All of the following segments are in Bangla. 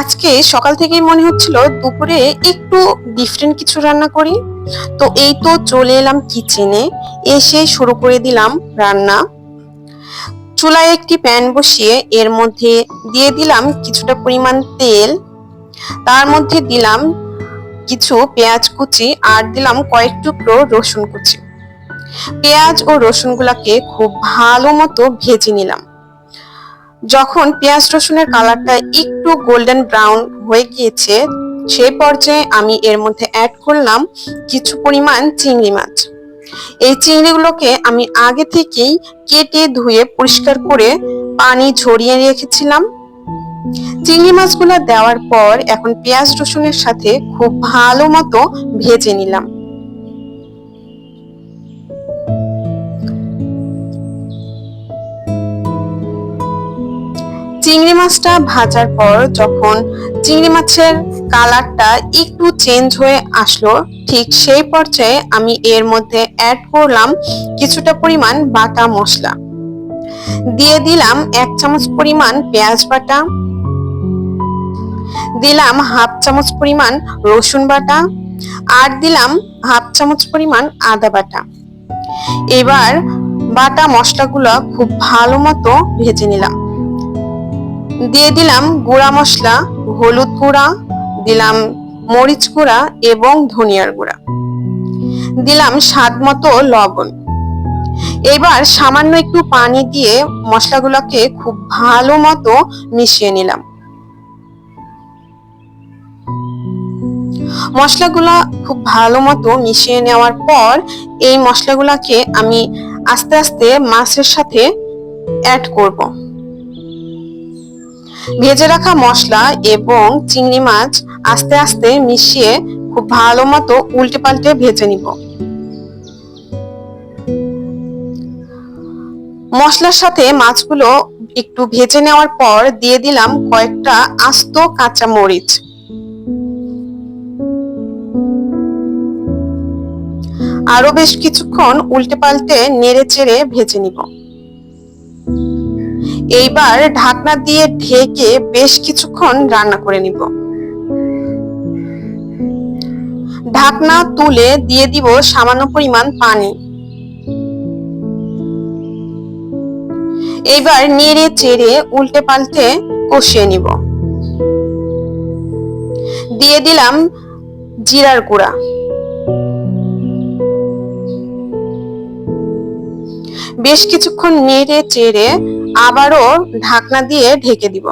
আজকে সকাল থেকেই মনে হচ্ছিল দুপুরে একটু ডিফারেন্ট কিছু রান্না করি। তো এই তো চলে এলাম কিচেনে এসে শুরু করে দিলাম রান্না। চুলায় একটি প্যান বসিয়ে এর মধ্যে দিয়ে দিলাম কিছুটা পরিমাণ তেল। তার মধ্যে দিলাম কিছু পেঁয়াজ কুচি আর দিলাম কয়েক টুকরো রসুন কুচি। পেঁয়াজ ও রসুনগুলাকে খুব ভালো মতো ভেজে নিলাম। যখন পেঁয়াজ রসুনের কালারটা একটু গোল্ডেন ব্রাউন হয়ে গিয়েছে, সেই পর্যায়ে আমি এর মধ্যে অ্যাড করলাম কিছু পরিমাণ চিংড়ি মাছ। এই চিংড়িগুলোকে আমি আগে থেকেই কেটে ধুয়ে পরিষ্কার করে পানি ঝরিয়ে রেখেছিলাম। চিংড়ি মাছগুলো দেওয়ার পর এখন পেঁয়াজ রসুনের সাথে খুব ভালো মতো ভেজে নিলাম। চিংড়ি মাছটা ভাজার পর যখন চিংড়ি মাছের কালারটা একটু চেঞ্জ হয়ে আসলো, ঠিক সেই পর্যায়ে আমি এর মধ্যে অ্যাড করলাম কিছুটা পরিমাণ বাটা মশলা। দিয়ে দিলাম এক চামচ পরিমাণ পেঁয়াজ বাটা। দিলাম হাফ চামচ পরিমাণ রসুন বাটা। আর দিলাম হাফ চামচ পরিমাণ আদা বাটা। এবার বাটা মশলাগুলো খুব ভালো মতো ভেজে নিলাম। দিয়ে দিলাম গুঁড়া মশলা, হলুদ গুঁড়া, দিলাম মরিচ গুঁড়া এবং ধনিয়ার গুঁড়া। দিলাম স্বাদ মতো লবণ। এবার সামান্য একটু পানি দিয়ে মশলাগুলোকে খুব ভালো মতো মিশিয়ে নিলাম। মশলাগুলো খুব ভালো মতো মিশিয়ে নেওয়ার পর এই মশলাগুলোকে আমি আস্তে আস্তে মাছের সাথে অ্যাড করব। ভেজে রাখা মশলা এবং চিংড়ি মাছ আস্তে আস্তে মিশিয়ে খুব ভালো মতো উল্টে পাল্টে ভেজে নিব। মশলার সাথে মাছগুলো একটু ভেজে নেওয়ার পর দিয়ে দিলাম কয়েকটা আস্ত কাঁচা মরিচ। আরও বেশ কিছুক্ষণ উল্টে পাল্টে নেড়ে চেড়ে ভেজে নিব। এইবার ঢাকনা দিয়ে ঢেকে বেশ কিছুক্ষণ রান্না করে নিব। ঢাকনা তুলে দিয়ে দিব সামান্য পরিমাণ পানি। এবার নেড়ে চেড়ে উল্টে পাল্টে কষিয়ে নিব। দিয়ে দিলাম জিরার গুঁড়া। বেশ কিছুক্ষণ নেড়ে চেড়ে আবারও ঢাকনা দিয়ে ঢেকে দিব।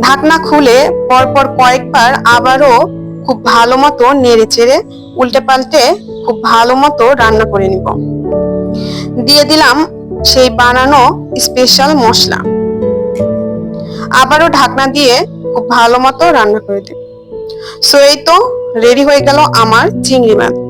ঢাকনা খুলে পরপর কয়েকবার আবারও খুব ভালো মতো নেড়ে চেড়ে উল্টে পাল্টে খুব ভালো মতো রান্না করে নিব। দিয়ে দিলাম সেই বানানো স্পেশাল মশলা। আবারও ঢাকনা দিয়ে খুব ভালো মতো রান্না করে দেব। সো এই তো রেডি হয়ে গেল আমার চিংড়ি মাছ।